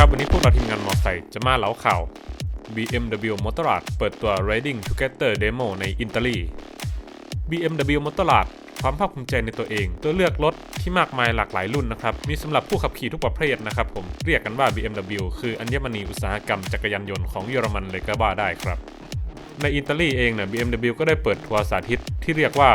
ครับ วันนี้พวกเราทีมงานมอไซค์จะมาเล่าข่าว BMW Motorrad เปิดตัว Riding Together Demo ในอิตาลี BMW Motorrad ความภาคภูมิใจในตัวเอง ตัวเลือกรถที่มากมายหลากหลายรุ่นนะครับ มีสำหรับผู้ขับขี่ทุกประเภทนะครับผม เรียกกันว่า BMW คืออัญมณีอุตสาหกรรมจักรยานยนต์ของเยอรมันเลยก็ว่าได้ครับ ในอิตาลีเองเนี่ย BMW ก็ได้เปิดทัวร์สาธิตที่เรียกว่า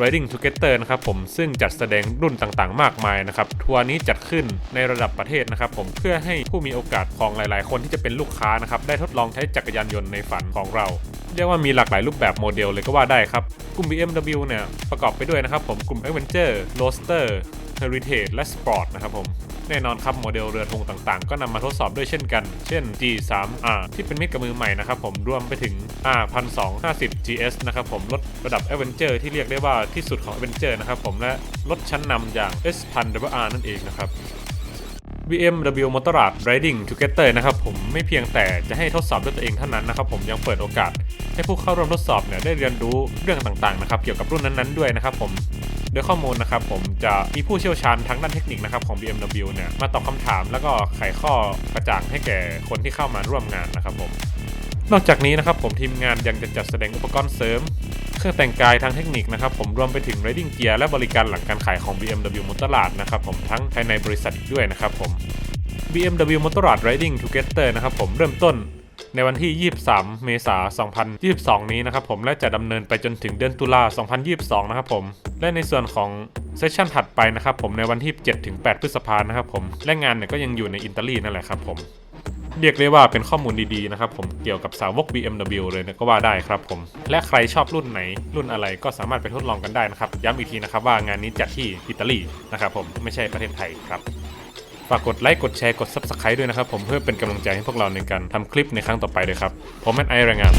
Riding Together นะครับผมซึ่งจัดแสดงรุ่นต่างๆ มากมายนะครับทัวร์นี้จัดขึ้นในระดับประเทศนะครับผมเพื่อให้ผู้มีโอกาสของหลายๆ คนที่จะเป็นลูกค้านะครับได้ทดลองใช้จักรยานยนต์ในฝันของเรา เรียกว่ามีหลากหลายรูปแบบโมเดลเลยก็ว่าได้ครับกลุ่ม BMW เนี่ยประกอบไปด้วยนะครับผมกลุ่ม Adventure Roadster Heritage และ Sport นะครับผม แน่นอนครับโมเดลเรือธงต่างๆ ก็นำมาทดสอบด้วยเช่นกัน เช่น G3R ที่เป็นมิตรกับมือใหม่นะครับผมรวมไปถึง R1250 GS นะครับผมรถระดับ Adventure ที่เรียกได้ว่าที่สุดของ Adventure นะครับผมและรถชั้นนำอย่าง S1000WR นั่นเองนะครับ BMW Motorrad Riding Together นะครับผมไม่เพียงแต่จะให้ทดสอบด้วยตัวเองเท่านั้นนะครับผมยังเปิดโอกาส ให้ผู้เข้าร่วมทดสอบเนี่ยได้เรียนรู้เรื่องต่างๆนะครับเกี่ยวกับรุ่นนั้นๆด้วยนะครับผม โดยข้อมูลนะครับผมจะมีผู้เชี่ยวชาญทางด้านเทคนิคนะครับของ BMW เนี่ยมาตอบคำถามแล้วก็ไขข้อกระจ่างให้แก่คนที่เข้ามาร่วมงานนะครับผมนอกจากนี้นะครับผมทีมงานยังจะจัดแสดงอุปกรณ์เสริม เครื่องแต่งกายทางเทคนิคนะครับผมรวมไปถึง Riding Gear และบริการหลังการขายของ BMW Motorrad นะครับผมทั้งภายในบริษัทอีกด้วยนะครับผม BMW Motorrad Riding Together นะครับผมเริ่มต้น ในวันที่ 23 เมษายน 2022 นี้นะครับผมและจะดำเนินไปจนถึงเดือนตุลา 2022 นะครับผมและในส่วนของเซสชันถัดไปนะครับผมในวันที่ 7-8 พฤษภานะครับผมและงานเนี่ยก็ยังอยู่ในอิตาลีนั่นแหละครับผมเรียกได้ว่าเป็นข้อมูลดีๆนะครับผมเกี่ยวกับสาวก BMW เลยนะก็ว่าได้ครับผม และใครชอบรุ่นไหนรุ่นอะไรก็สามารถไปทดลองกันได้นะครับ ย้ำอีกทีนะครับว่างานนี้จัดที่อิตาลีนะครับผมไม่ใช่ประเทศไทยครับ ฝากกดไลค์กดแชร์กด Subscribe ด้วยนะครับผมเพื่อเป็นกำลังใจให้พวกเราในการทำคลิปในครั้งต่อไปด้วยครับผมแมนไอรายงาน